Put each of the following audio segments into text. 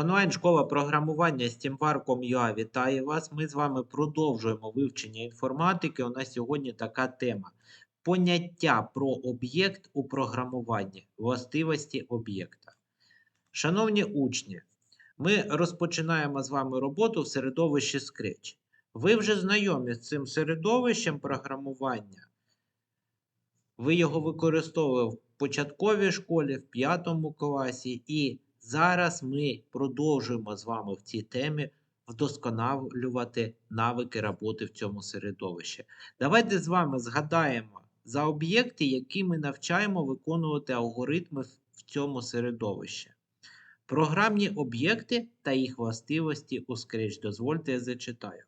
Онлайн-школа програмування SteamWarcom.ua вітає вас. Ми з вами продовжуємо вивчення інформатики. У нас сьогодні така тема: поняття про об'єкт у програмуванні, властивості об'єкта. Шановні учні, ми розпочинаємо з вами роботу в середовищі Scratch. Ви вже знайомі з цим середовищем програмування. Ви його використовували в початковій школі, в п'ятому класі, і зараз ми продовжуємо з вами в цій темі вдосконалювати навики роботи в цьому середовищі. Давайте з вами згадаємо за об'єкти, які ми навчаємо виконувати алгоритми в- цьому середовищі. Програмні об'єкти та їх властивості у Scratch. Дозвольте, я зачитаю.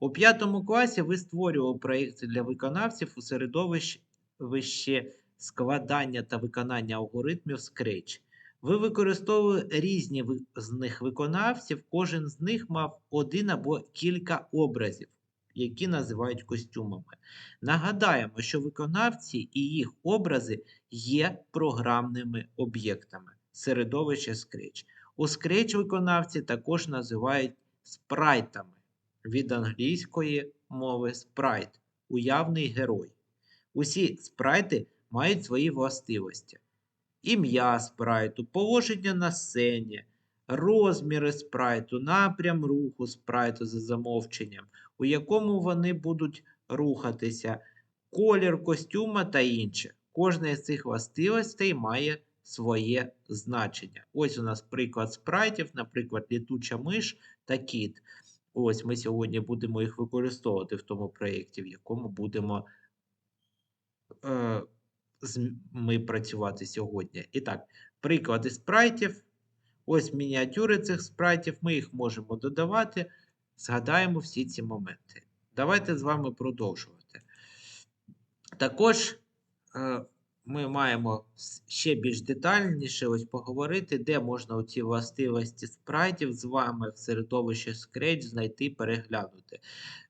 У п'ятому класі ви створювали проєкти для виконавців у середовищі складання та виконання алгоритмів Scratch. Ви використовували різні з них виконавців, кожен з них мав один або кілька образів, які називають костюмами. Нагадаємо, що виконавці і їх образи є програмними об'єктами середовища Scratch. У Scratch виконавці також називають спрайтами від англійської мови спрайт уявний герой. Усі спрайти мають свої властивості. Ім'я спрайту, положення на сцені, розміри спрайту, напрям руху спрайту за замовченням, у якому вони будуть рухатися, колір костюма та інше. Кожна з цих властивостей має своє значення. Ось у нас приклад спрайтів, наприклад, літуча миш та кіт. Ось ми сьогодні будемо їх використовувати в тому проєкті, в якому будемо е, ми працювати сьогодні. І так, приклади спрайтів. Ось мініатюри цих спрайтів. Ми їх можемо додавати. Згадаємо всі ці моменти. Давайте з вами продовжувати. Також е, ми маємо ще більш детальніше ось поговорити, де можна оці властивості спрайтів з вами в середовищі Scratch знайти, переглянути.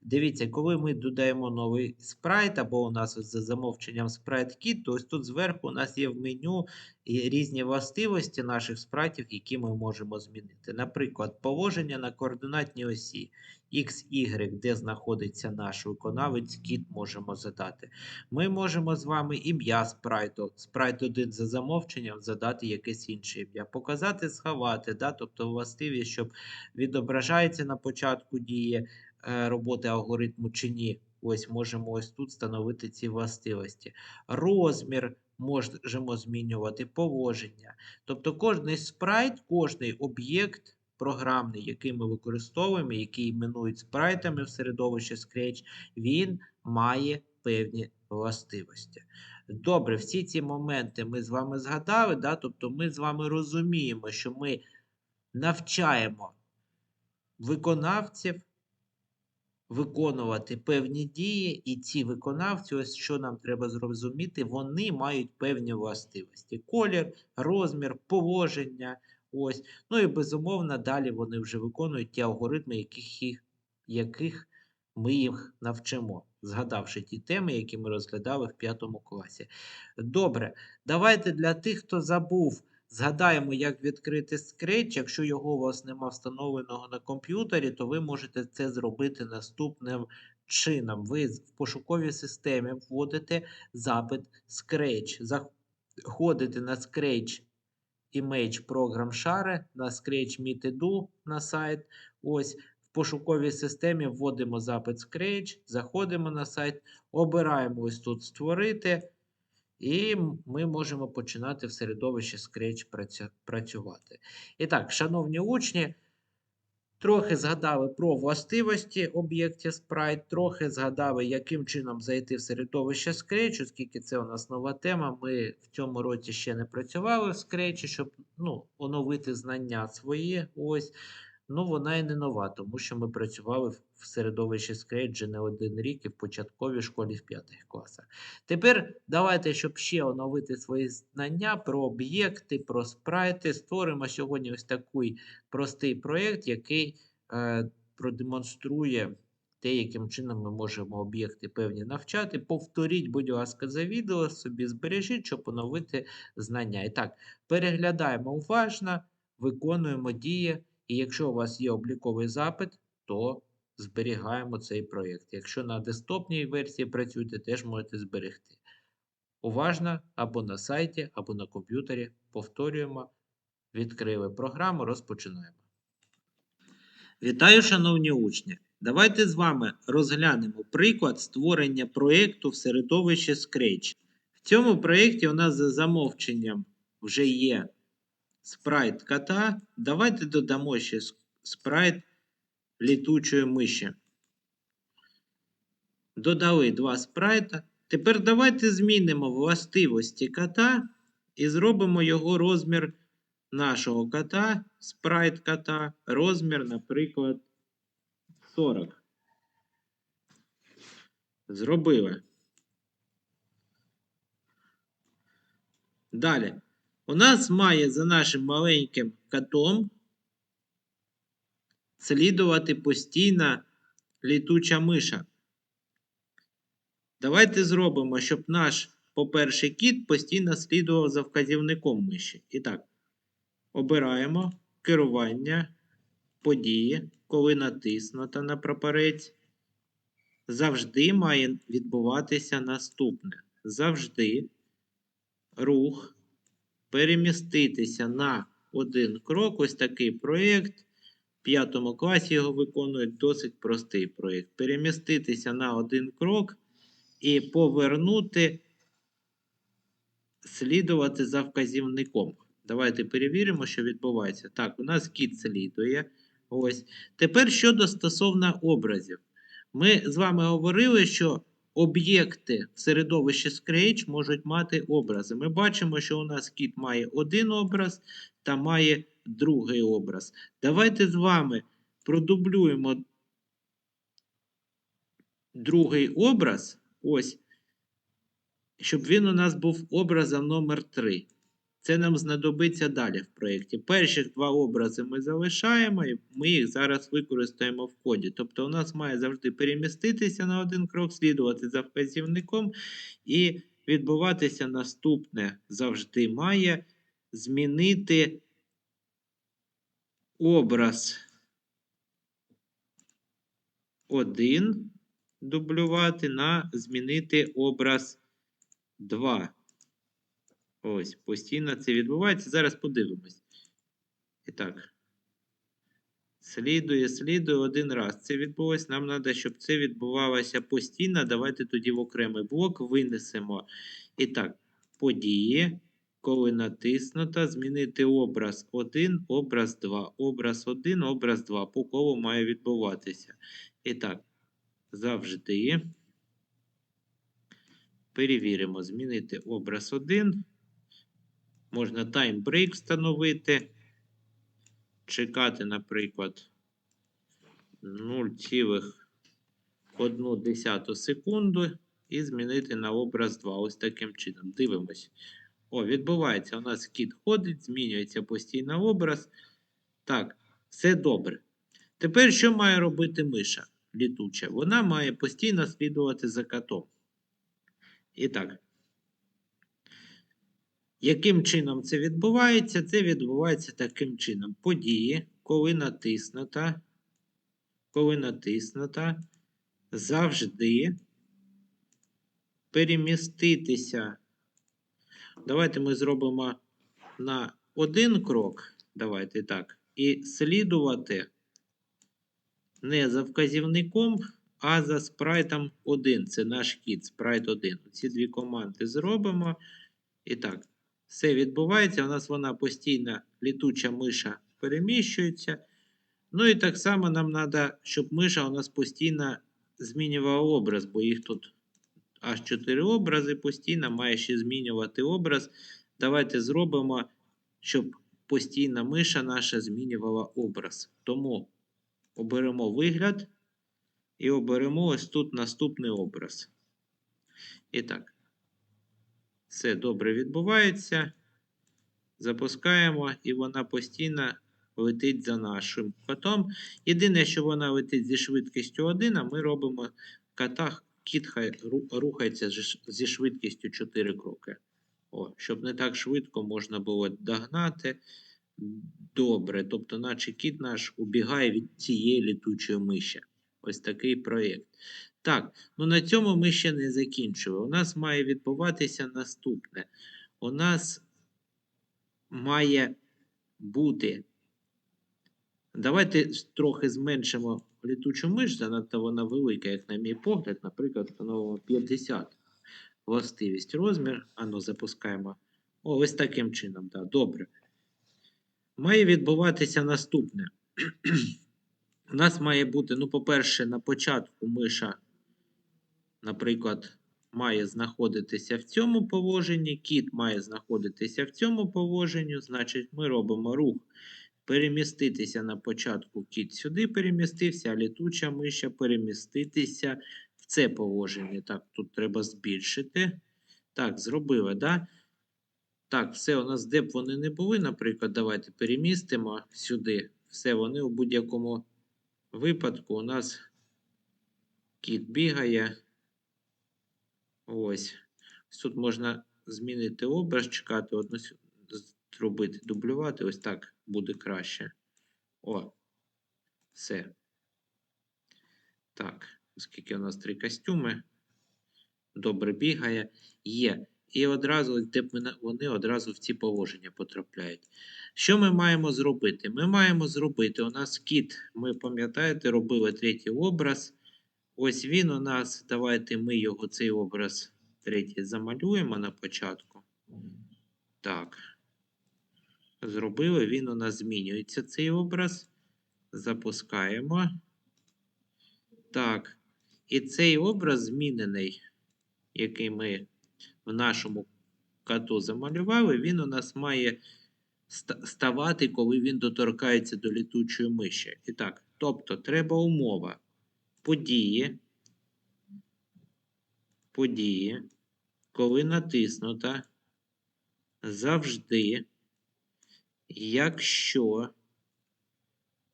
Дивіться, коли ми додаємо новий спрайт, або у нас за замовченням спрайт кіт, то ось тут зверху у нас є в меню різні властивості наших спрайтів, які ми можемо змінити. Наприклад, положення на координатній осі X, Y, де знаходиться наш виконавець, кіт можемо задати. Ми можемо з вами ім'я спрайту, спрайт 1 за замовченням задати якесь інше ім'я, показати, сховати, да? тобто властивість, щоб відображається на початку дії е, роботи алгоритму чи ні. Ось можемо ось тут встановити ці властивості. Розмір можемо змінювати, положення. Тобто кожний спрайт, кожний об'єкт програмний, який ми використовуємо, який іменують спрайтами в середовищі Scratch, він має певні властивості. Добре, всі ці моменти ми з вами згадали, да? тобто ми з вами розуміємо, що ми навчаємо виконавців виконувати певні дії, і ці виконавці, ось що нам треба зрозуміти, вони мають певні властивості: колір, розмір, положення. Ось. Ну і безумовно, далі вони вже виконують ті алгоритми, яких, їх, яких ми їх навчимо, згадавши ті теми, які ми розглядали в п'ятому класі. Добре, давайте для тих, хто забув. Згадаємо, як відкрити Scratch. Якщо його у вас нема встановленого на комп'ютері, то ви можете це зробити наступним чином. Ви в пошуковій системі вводите запит Scratch. Заходите на Scratch Image Program Share, на Scratch Meet Edu на сайт. Ось в пошуковій системі вводимо запит Scratch, заходимо на сайт, обираємо ось тут створити. І ми можемо починати в середовищі Scratch працювати. І так, шановні учні, трохи згадали про властивості об'єктів Sprite, трохи згадали, яким чином зайти в середовище Scratch, оскільки це у нас нова тема. Ми в цьому році ще не працювали в Scratch, щоб ну, оновити знання свої. Ось. Ну, вона і не нова, тому що ми працювали в середовищі Scratch не один рік і в початковій школі в п'ятих класах. Тепер давайте, щоб ще оновити свої знання про об'єкти, про спрайти, створимо сьогодні ось такий простий проєкт, який е, продемонструє те, яким чином ми можемо об'єкти певні навчати. Повторіть, будь ласка, за відео, собі збережіть, щоб оновити знання. І так, переглядаємо уважно, виконуємо дії, І якщо у вас є обліковий запит, то зберігаємо цей проєкт. Якщо на десктопній версії працюєте, теж можете зберегти. Уважно або на сайті, або на комп'ютері повторюємо, відкрили програму, розпочинаємо. Вітаю, шановні учні! Давайте з вами розглянемо приклад створення проєкту в середовищі Scratch. В цьому проєкті у нас за замовченням вже є спрайт кота. Давайте додамо ще спрайт літучої миші. Додали два спрайта. Тепер давайте змінимо властивості кота і зробимо його розмір нашого кота, спрайт кота, розмір, наприклад, 40. Зробили. Далі. У нас має за нашим маленьким котом слідувати постійно літуча миша. Давайте зробимо, щоб наш, по-перше, кіт постійно слідував за вказівником миші. І так, обираємо керування, події, коли натиснуто на прапорець. Завжди має відбуватися наступне. Завжди рух переміститися на один крок. Ось такий проєкт. В п'ятому класі його виконують досить простий проєкт. Переміститися на один крок і повернути, слідувати за вказівником. Давайте перевіримо, що відбувається. Так, у нас кіт слідує. Ось. Тепер щодо стосовно образів. Ми з вами говорили, що об'єкти в середовищі Scratch можуть мати образи. Ми бачимо, що у нас кіт має один образ та має другий образ. Давайте з вами продублюємо другий образ. Ось, щоб він у нас був образом номер 3. Це нам знадобиться далі в проєкті. Перших два образи ми залишаємо, і ми їх зараз використаємо в коді. Тобто, у нас має завжди переміститися на один крок, слідувати за вказівником, і відбуватися наступне завжди має змінити образ 1 дублювати на змінити образ 2. Ось, постійно це відбувається. Зараз подивимось. І так. Слідує, слідує один раз. Це відбулось. Нам треба, щоб це відбувалося постійно. Давайте тоді в окремий блок винесемо. І так, події. Коли натиснуто, змінити образ 1, образ 2. Образ 1, образ 2. По колу має відбуватися. І так, завжди. Перевіримо, змінити образ 1. Можна таймбрейк встановити. Чекати, наприклад, 0,1 секунду і змінити на образ 2. Ось таким чином. Дивимось. О, відбувається. У нас кіт ходить, змінюється постійно образ. Так, все добре. Тепер що має робити миша літуча? Вона має постійно слідувати за котом. І так. Яким чином це відбувається? Це відбувається таким чином. Події, коли натиснуто, коли натиснуто, завжди переміститися. Давайте ми зробимо на один крок. Давайте так. І слідувати не за вказівником, а за спрайтом 1. Це наш кіт, спрайт 1. Ці дві команди зробимо. І так, все відбувається. У нас вона постійно літуча миша переміщується. Ну і так само нам треба, щоб миша у нас постійно змінювала образ, бо їх тут аж 4 образи постійно має ще змінювати образ. Давайте зробимо, щоб постійно миша наша змінювала образ. Тому оберемо вигляд і оберемо ось тут наступний образ. І так. Все добре відбувається. Запускаємо, і вона постійно летить за нашим котом. Єдине, що вона летить зі швидкістю 1, а ми робимо кота, кіт хай рухається зі- швидкістю 4 кроки. О, щоб не так швидко можна було догнати. Добре, тобто, наче кіт наш убігає від цієї літучої миші. Ось такий проєкт. Так, ну на цьому ми ще не закінчили. У нас має відбуватися наступне. У нас має бути. Давайте трохи зменшимо літучу миш, занадто вона велика, як на мій погляд. Наприклад, встановимо 50 властивість розмір. Ану, запускаємо. О, ось таким чином, так, добре. Має відбуватися наступне. У нас має бути, ну, по-перше, на початку миша, наприклад, має знаходитися в цьому положенні, кіт має знаходитися в цьому положенні, значить, ми робимо рух переміститися на початку кіт сюди перемістився, а літуча миша переміститися в це положення. Так, тут треба збільшити. Так, зробили, да? Так, все, у нас де б вони не були, наприклад, давайте перемістимо сюди. Все, вони у будь-якому випадку у нас кіт бігає. Ось. Тут можна змінити образ, чекати, одну зробити, дублювати. Ось так буде краще. О, все. Так, оскільки у нас три костюми. Добре бігає. Є. І одразу, вони одразу в ці положення потрапляють. Що ми маємо зробити? Ми маємо зробити. У нас кіт, ми пам'ятаєте, робили третій образ. Ось він у нас. Давайте ми його цей образ третій замалюємо на початку. Так. Зробили, він у нас змінюється цей образ. Запускаємо. Так. І цей образ змінений, який ми в нашому кату замалювали, він у нас має ставати, коли він доторкається до літучої миші. І так, тобто треба умова. Події. Події, коли натиснута, завжди, якщо,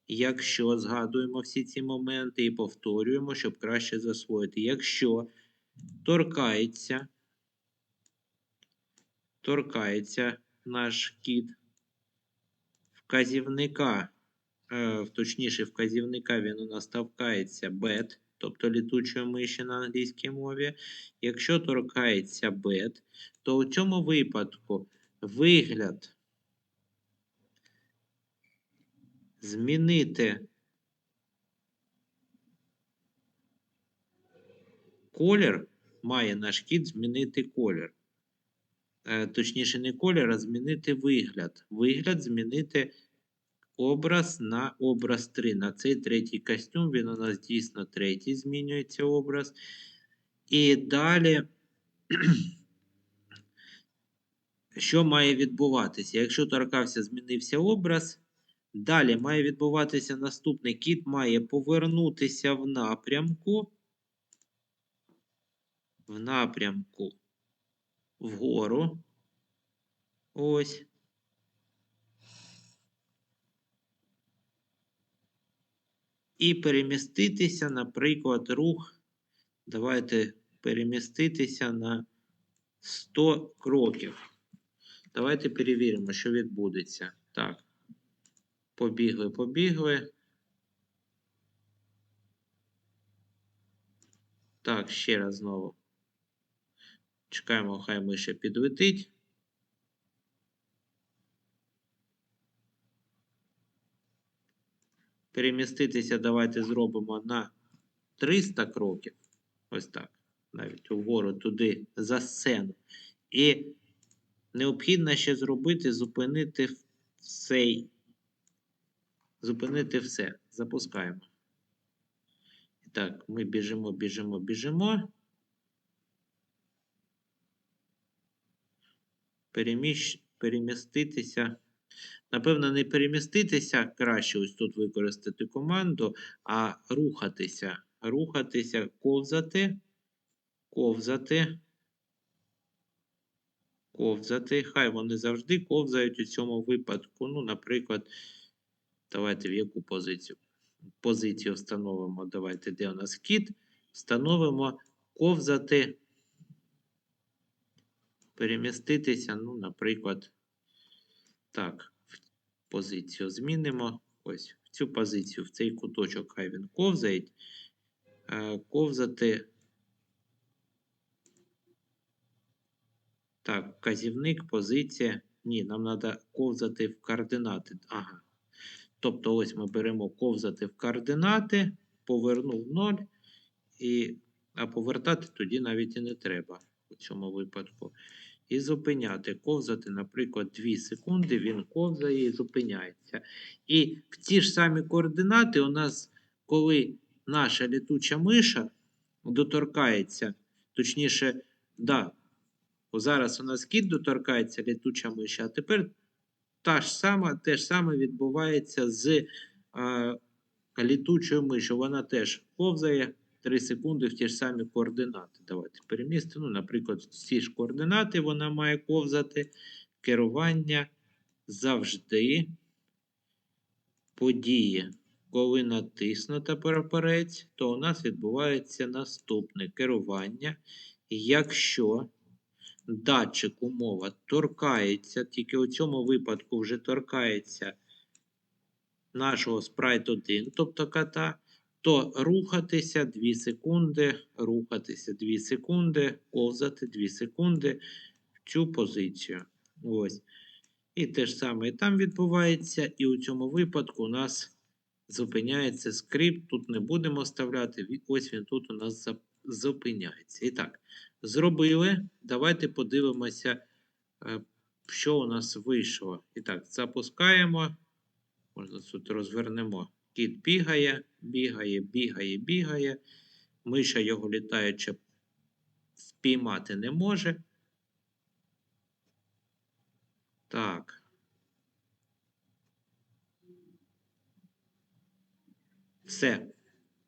якщо згадуємо всі ці моменти і повторюємо, щоб краще засвоїти. Якщо торкається, торкається наш кіт вказівника, е, точніше, вказівника він у нас торкається bed, тобто літучої миші на англійській мові. Якщо торкається bed, то у цьому випадку вигляд змінити колір має наш кіт змінити колір. Е, Точніше, не колір, а змінити вигляд. Вигляд змінити образ на образ 3. На цей третій костюм він у нас дійсно третій змінюється образ. І далі, що має відбуватися? Якщо торкався, змінився образ. Далі має відбуватися наступне. Кіт має повернутися в напрямку. В напрямку вгору. Ось. І переміститися, наприклад, рух. Давайте переміститися на 100 кроків. Давайте перевіримо, що відбудеться. Так. Побігли, побігли. Так, ще раз знову. Чекаємо, хай миша підлетить. Переміститися давайте зробимо на 300 кроків. Ось так. Навіть угору туди за сцену. І необхідно ще зробити, зупинити цей. Зупинити все. Запускаємо. І так, ми біжимо, біжимо, біжимо. Переміщ... Переміститися. Напевно, не переміститися краще ось тут використати команду, а рухатися. Рухатися, ковзати, ковзати, ковзати. Хай вони завжди ковзають у цьому випадку. Ну, наприклад, давайте в яку позицію? Позицію встановимо. Давайте, де у нас кіт. Встановимо ковзати, переміститися, ну, наприклад, так, позицію змінимо. Ось в цю позицію, в цей куточок хай він ковзає. Е, Ковзати. Так, вказівник, позиція. Ні, нам треба ковзати в координати. Ага. Тобто, ось ми беремо ковзати в координати, повернув 0, і, а повертати тоді навіть і не треба у цьому випадку. І зупиняти. Ковзати, наприклад, 2 секунди, він ковзає і зупиняється. І в ті ж самі координати у нас, коли наша літуча миша доторкається, точніше, да, зараз у нас кіт доторкається літуча миша, а тепер та ж сама, те ж саме відбувається з а, літучою мишою. Вона теж повзає 3 секунди в ті ж самі координати. Давайте перемістимо. Ну, наприклад, ці ж координати вона має ковзати. Керування завжди події. Коли натиснута прапорець, то у нас відбувається наступне керування. Якщо датчик умова торкається, тільки у цьому випадку вже торкається нашого спрайт 1, тобто кота, то рухатися 2 секунди, рухатися 2 секунди, ковзати 2 секунди в цю позицію. Ось. І те ж саме і там відбувається, і у цьому випадку у нас зупиняється скрипт. Тут не будемо вставляти. Ось він тут у нас зупиняється. І так, зробили. Давайте подивимося, е, що у нас вийшло. І так, запускаємо. Можна тут розвернемо. Кіт бігає, бігає, бігає, бігає. Миша його літаючи спіймати не може. Так. Все.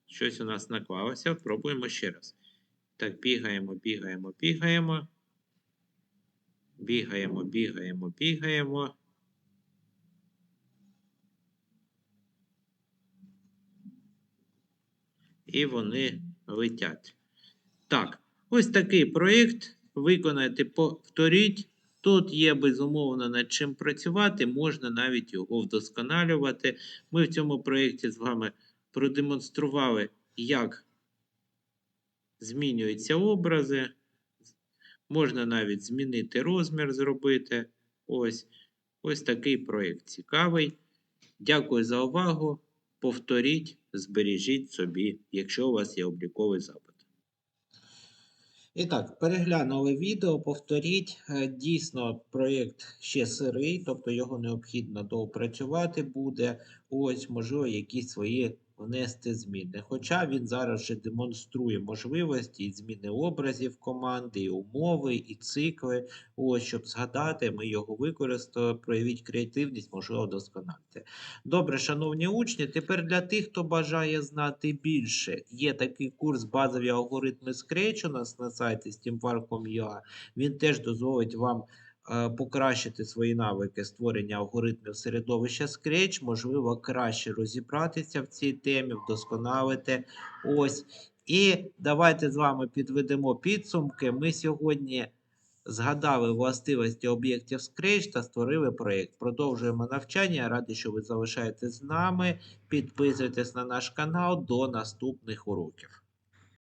Щось у нас наклалося. Пробуємо ще раз. Так, бігаємо, бігаємо, бігаємо. Бігаємо, бігаємо, бігаємо. І вони летять. Так, ось такий проєкт. Виконайте, повторіть. Тут є безумовно над чим працювати, можна навіть його вдосконалювати. Ми в цьому проєкті з вами продемонстрували, як змінюються образи. Можна навіть змінити розмір, зробити. Ось, ось такий проєкт цікавий. Дякую за увагу. Повторіть, збережіть собі, якщо у вас є обліковий запит. І так, переглянули відео, повторіть. Е, Дійсно, проєкт ще сирий, тобто його необхідно доопрацювати буде. Ось, можливо, якісь свої внести зміни. Хоча він зараз вже демонструє можливості і зміни образів команди, і умови, і цикли. Ось, щоб згадати, ми його використали, проявіть креативність, можливо, досконалити. Добре, шановні учні, тепер для тих, хто бажає знати більше, є такий курс базові алгоритми Scratch у нас на сайті steampark.com.ua. Він теж дозволить вам покращити свої навики створення алгоритмів середовища Scratch, можливо, краще розібратися в цій темі, вдосконалити. Ось. І давайте з вами підведемо підсумки. Ми сьогодні згадали властивості об'єктів Scratch та створили проєкт. Продовжуємо навчання. Радий, що ви залишаєтесь з нами. Підписуйтесь на наш канал до наступних уроків.